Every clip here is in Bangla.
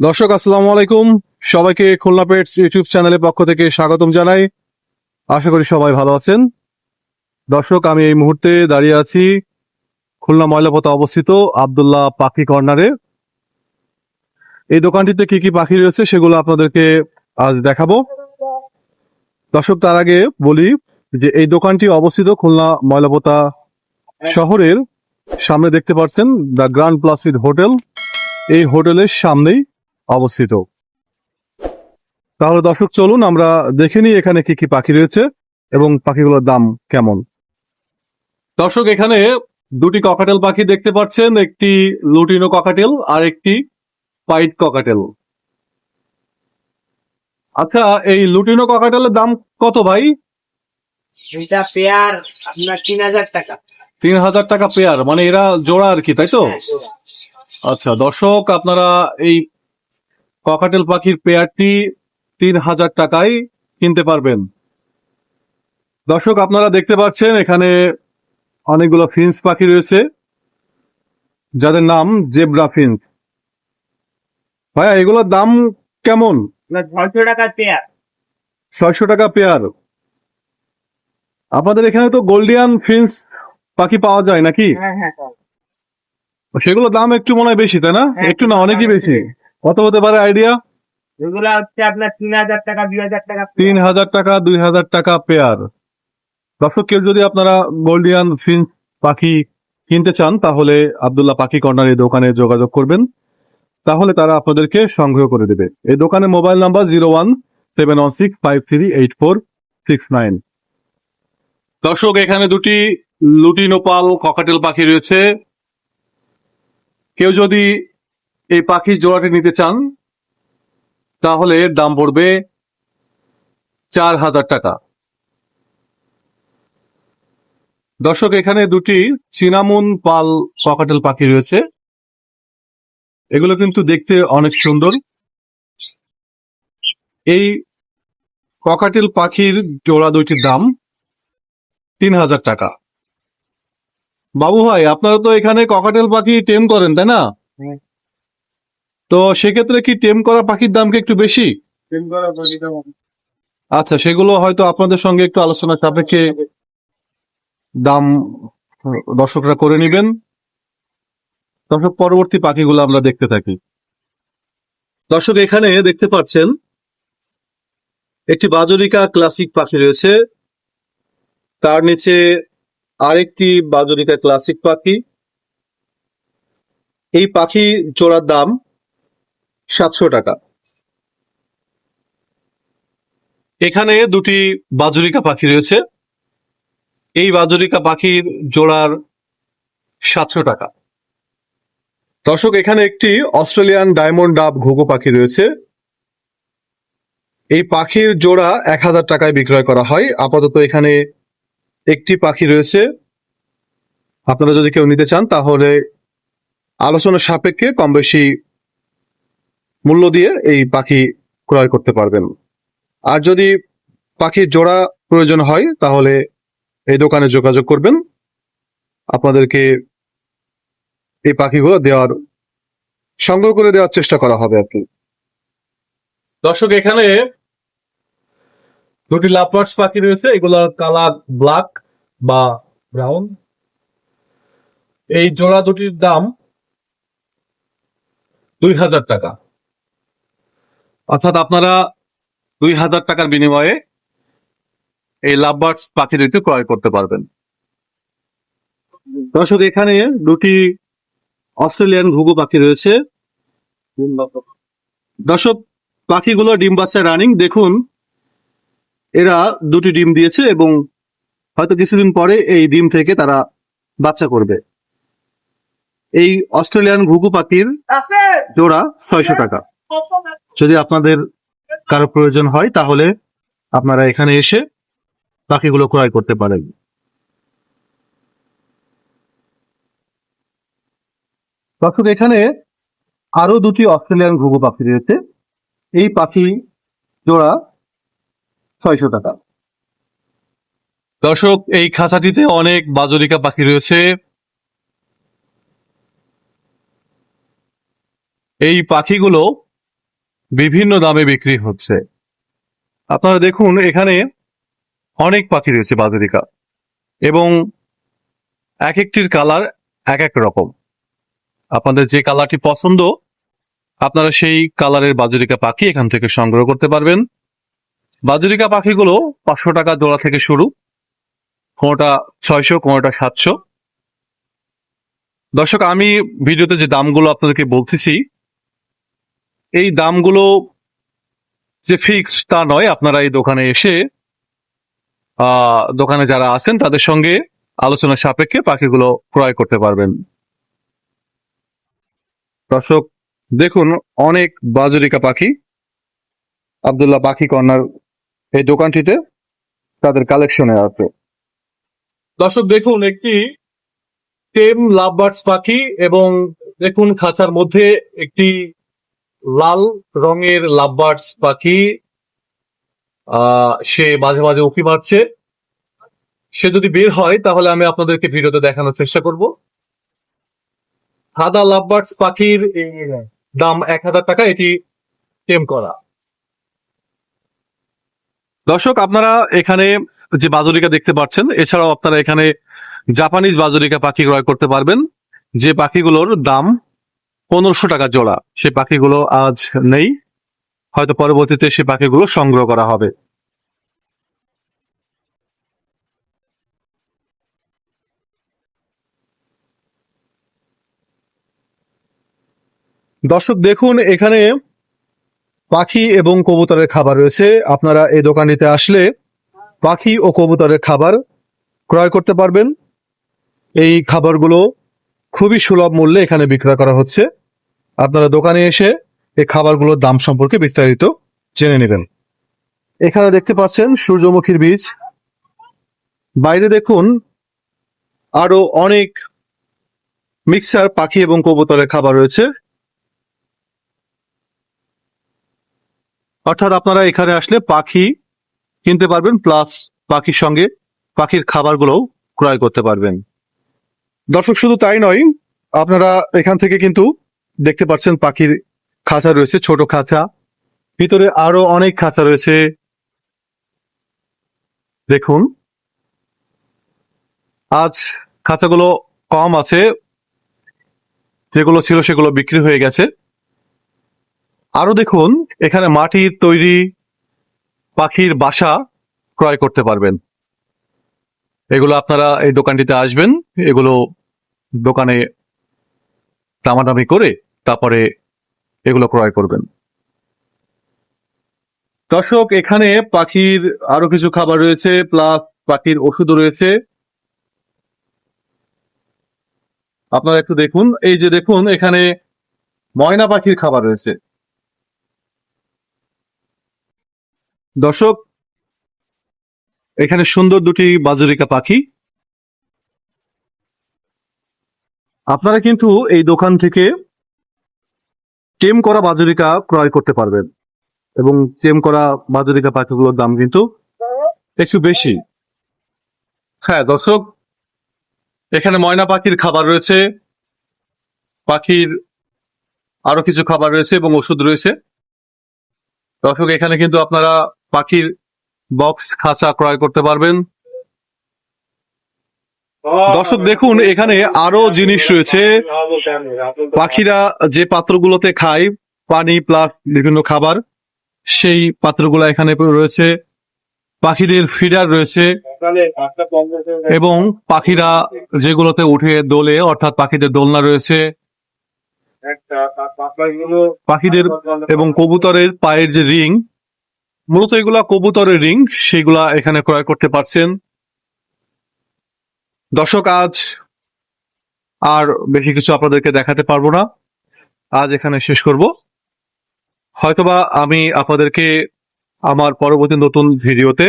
দর্শক, আসসালামু আলাইকুম। সবাইকে খুলনা পেটস ইউটিউব চ্যানেলের পক্ষ থেকে স্বাগতম জানাই। আশা করি সবাই ভালো আছেন। দর্শক, আমি এই মুহূর্তে দাঁড়িয়ে আছি খুলনা ময়লাপথে অবস্থিত আবদুল্লাহ পাখি কর্নারে। এই দোকানটিতে কি কি পাখি রয়েছে সেগুলো আপনাদেরকে আজ দেখাবো। দর্শক, তার আগে বলি যে এই দোকানটি অবস্থিত খুলনা ময়লাপোতা শহরের সামনে দেখতে পাচ্ছেন দ্য গ্রান্ড প্লাসিড হোটেল। এই হোটেলের সামনেই অবস্থিত। তাহলে দর্শক চলুন আমরা দেখে নিই এখানে কি কি পাখি রয়েছে এবং পাখিগুলোর দাম কেমন। দর্শক এখানে দুটি ককাটেল পাখি দেখতে পাচ্ছেন একটি লুটিনো ককাটেল আর একটি পাইট ককাটেল। আচ্ছা এই লুটিনো ককাটেলের দাম কত ভাই? এটা পেয়ার আপনার তিন হাজার টাকা। তিন হাজার টাকা পেয়ার মানে এরা জোড়া আর কি তাই তো? আচ্ছা দর্শক আপনারা এই ককাটেল পাখির পেয়ারটি তিন হাজার টাকায় কিনতে পারবেন। দর্শক আপনারা দেখতে পাচ্ছেন এখানে অনেকগুলো ফিন্স পাখি রয়েছে যাদের নাম জেব্রা ফিন্স ভাইয়া এগুলোর দাম কেমন? ছয়শো টাকা পেয়ার। ছয়শো টাকা পেয়ার। আপনাদের এখানে তো গোল্ডিয়ান ফিন্স পাখি পাওয়া যায় নাকি? হ্যাঁ হ্যাঁ সেগুলোর দাম একটু মনে হয় বেশি তাই না? হ্যাঁ, একটু না অনেকই বেশি। কত হতে পারে আইডিয়া এগুলা হচ্ছে আপনার তিন হাজার টাকা দুই হাজার টাকা তিন হাজার টাকা দুই হাজার টাকা পেয়ার দর্শক কেউ যদি আপনারা গোল্ডিয়ান ফিন্স পাখি কিনতে চান তাহলে আবদুল্লাহ পাখি কর্নার এই দোকানে যোগাযোগ করবেন। তাহলে তারা আপনাদেরকে সংগ্রহ করে দেবে। এই দোকানে mobile number zero one seven one six five three eight four six nine. দর্শক এখানে দুটি লুটিনোপাল ককাটেল পাখি রয়েছে। কেউ যদি এই পাখির জোড়াটি নিতে চান, তাহলে এর দাম পড়বে চার হাজার টাকা। দর্শক, এখানে দুটি চিনামুন পাল ককাটেল পাখি রয়েছে। এগুলো কিন্তু দেখতে অনেক সুন্দর। এই ককাটেল পাখির জোড়া দুইটির দাম তিন হাজার টাকা। বাবু ভাই, আপনারা তো এখানে ককাটেল পাখি টেম করেন, তাই না। তো সেক্ষেত্রে কি টেম করা পাখির দাম কি একটু বেশি? আচ্ছা সেগুলো হয়তো আপনাদের সঙ্গে একটু আলোচনা সাপেক্ষে দাম দর্শকরা করে নেবেন। দর্শক পরবর্তী পাখিগুলো আমরা দেখতে থাকি। দর্শক এখানে দেখতে পাচ্ছেন একটি বাজরিকা ক্লাসিক পাখি রয়েছে। তার নিচে আরেকটি বাজরিকা ক্লাসিক পাখি। এই পাখি জোড়ার দাম সাতশো টাকা। এখানে দুটি বাজরিকা পাখি রয়েছে। এই বাজরিকা পাখির জোড়ার সাতশো টাকা। দর্শক, এখানে একটি অস্ট্রেলিয়ান ডায়মন্ড ডাব ঘুঘু পাখি রয়েছে। এই পাখির জোড়া এক হাজার টাকায় বিক্রয় করা হয়। আপাতত এখানে একটি পাখি রয়েছে। আপনারা যদি কেউ নিতে চান, তাহলে আলোচনার সাপেক্ষে কম বেশি মূল্য দিয়ে এই পাখি ক্রয় করতে পারবেন। আর যদি পাখির জোড়া প্রয়োজন হয়, তাহলে এই দোকানে যোগাযোগ করবেন। আপনাদেরকে এই পাখিগুলো দেওয়ার, সংগ্রহ করে দেওয়ার চেষ্টা করা হবে আর কি। দর্শক, এখানে দুটি লাভবার্ডস পাখি রয়েছে। এগুলা কালার ব্ল্যাক বা ব্রাউন এই জোড়া দুটির দাম দুই হাজার টাকা। অর্থাৎ আপনারা দুই হাজার টাকার বিনিময়ে এই লাভবার্ডস পাখি দুটি ক্রয় করতে পারবেন। দর্শক এখানে দুটি অস্ট্রেলিয়ান ঘুঘু পাখি রয়েছে। দর্শক পাখিগুলো ডিম বাচ্চা রানিং। দেখুন এরা দুটি ডিম দিয়েছে এবং হয়তো কিছুদিন পরে এই ডিম থেকে তারা বাচ্চা করবে। এই অস্ট্রেলিয়ান ঘুঘু পাখির জোড়া ছয়শো টাকা। যদি আপনাদের কারও প্রয়োজন হয়, তাহলে আপনারা এখানে এসে পাখিগুলো ক্রয় করতে পারেন। দর্শক, এখানে আরও দুটি অস্ট্রেলিয়ান ঘুঘু পাখি রয়েছে। এই পাখি জোড়া ছয়শো টাকা। দর্শক, এই খাঁচাটিতে অনেক বাজরিকা পাখি রয়েছে। এই পাখিগুলো বিভিন্ন দামে বিক্রি হচ্ছে। আপনারা দেখুন, এখানে অনেক পাখি রয়েছে বাজরিকা এবং এক একটির কালার এক এক রকম। আপনাদের যে কালারটি পছন্দ, আপনারা সেই কালারের বাজরিকা পাখি এখান থেকে সংগ্রহ করতে পারবেন। বাজরিকা পাখিগুলো পাঁচশো টাকা জোড়া থেকে শুরু। কোনোটা ছয়শো, কোনোটা সাতশো। দর্শক, আমি ভিডিওতে যে দামগুলো আপনাদেরকে বলতেছি এই দামগুলো যে ফিক্সড তা নয়, আপনারা এই দোকানে এসে দোকানে যারা আছেন তাদের সঙ্গে আলোচনা সাপেক্ষে পাখিগুলো ক্রয় করতে পারবেন। দর্শক, দেখুন, অনেক বাজরিকা পাখি। আব্দুল্লাহ পাখি কর্নার এই দোকানটিতে তাদের কালেকশনে আছে। দর্শক, দেখুন, একটি টেম লাভবার্ডস পাখি এবং দেখুন খাঁচার মধ্যে একটি লাল রঙের লাভবার্ডস পাখি সে মাঝে মাঝে উঁকি মারছে। সে যদি বের হয়, তাহলে আমি আপনাদেরকে ভিডিওতে দেখানোর চেষ্টা করব। সাদা লাভবার্ডস পাখির দাম এক হাজার টাকা, এটি টেম করা। দর্শক, আপনারা এখানে যে বাজরিকা দেখতে পাচ্ছেন, এছাড়াও আপনারা এখানে জাপানিজ বাজরিকা পাখি ক্রয় করতে পারবেন। যে পাখিগুলোর দাম পনেরোশো টাকা জোড়া। সে পাখিগুলো আজ নেই। হয়তো পরবর্তীতে সে পাখিগুলো সংগ্রহ করা হবে। দর্শক, দেখুন, এখানে পাখি এবং কবুতরের খাবার রয়েছে। আপনারা এই দোকানটিতে আসলে পাখি ও কবুতরের খাবার ক্রয় করতে পারবেন। এই খাবারগুলো খুবই সুলভ মূল্যে এখানে বিক্রয় করা হচ্ছে। আপনারা দোকানে এসে এই খাবারগুলোর দাম সম্পর্কে বিস্তারিত জেনে নেবেন। এখানে দেখতে পাচ্ছেন সূর্যমুখীর বীজ। বাইরে দেখুন আরও অনেক মিক্সার, পাখি এবং কবুতরের খাবার রয়েছে। অর্থাৎ আপনারা এখানে আসলে পাখি কিনতে পারবেন, প্লাস পাখির সঙ্গে পাখির খাবারগুলোও ক্রয় করতে পারবেন। দর্শক, শুধু তাই নয়, আপনারা এখান থেকে কিন্তু দেখতে পাচ্ছেন পাখির খাঁচা রয়েছে, ছোট খাঁচা। ভিতরে আরও অনেক খাঁচা রয়েছে। দেখুন। আজ খাঁচাগুলো কম আছে। যেগুলো ছিল সেগুলো বিক্রি হয়ে গেছে। আরও দেখুন, এখানে মাটির তৈরি পাখির বাসা ক্রয় করতে পারবেন। এগুলো আপনারা এই দোকানটিতে আসবেন, এগুলো দোকানে দামাদামি করে তারপরে এগুলো ক্রয় করবেন। দর্শক, এখানে পাখির আরও কিছু খাবার রয়েছে, প্লাস পাখির ওষুধও রয়েছে। আপনারা একটু দেখুন, এই যে দেখুন, এখানে ময়না পাখির খাবার রয়েছে। দর্শক এখানে সুন্দর দুটি বাজরিকা পাখি। আপনারা কিন্তু এই দোকান থেকে টেম করা বাজরিকা ক্রয় করতে পারবেন এবং টেম করা বাজরিকা পাখিগুলোর দাম কিন্তু একটু বেশি। হ্যাঁ দর্শক, এখানে ময়না পাখির খাবার রয়েছে, পাখির আরও কিছু খাবার রয়েছে এবং ওষুধ রয়েছে। দর্শক, এখানে কিন্তু আপনারা পাখির বক্স খাঁচা ক্রয় করতে পারবেন। দর্শক, দেখুন, এখানে আরও জিনিস রয়েছে। পাখিরা যে পাত্রগুলোতে খায়, পানি প্লাস বিভিন্ন খাবার, সেই পাত্রগুলো এখানে রয়েছে। পাখিদের ফিডার রয়েছে এবং পাখিরা যেগুলোতে উঠে দোলে, অর্থাৎ পাখিদের দোলনা রয়েছে। পাখিদের এবং কবুতরের পায়ের যে রিং মূলত এগুলা কবুতরের রিং, সেগুলা এখানে ক্রয় করতে পারছেন। দর্শক, আজ আর বেশি কিছু আপনাদেরকে দেখাতে পারব না। আজ এখানে শেষ করব। হয়তোবা আমি আপনাদেরকে আমার পরবর্তী নতুন ভিডিওতে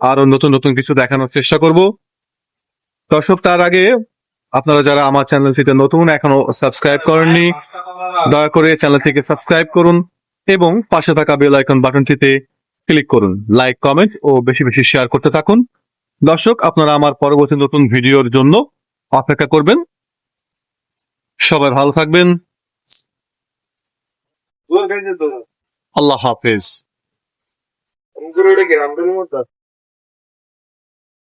আরও নতুন নতুন কিছু দেখানোর চেষ্টা করব। দর্শক, তার আগে আপনারা যারা আমার চ্যানেলটিতে নতুন, এখনও সাবস্ক্রাইব করেননি, দয়া করে চ্যানেলটিকে সাবস্ক্রাইব করুন এবং পাশে থাকা বেল আইকন বাটনটিতে ক্লিক করুন লাইক কমেন্ট ও বেশি বেশি শেয়ার করতে থাকুন। দর্শক আপনারা আমার পরবর্তী নতুন ভিডিওর জন্য অপেক্ষা করবেন। সবাই ভালো থাকবেন। আল্লাহ হাফেজ।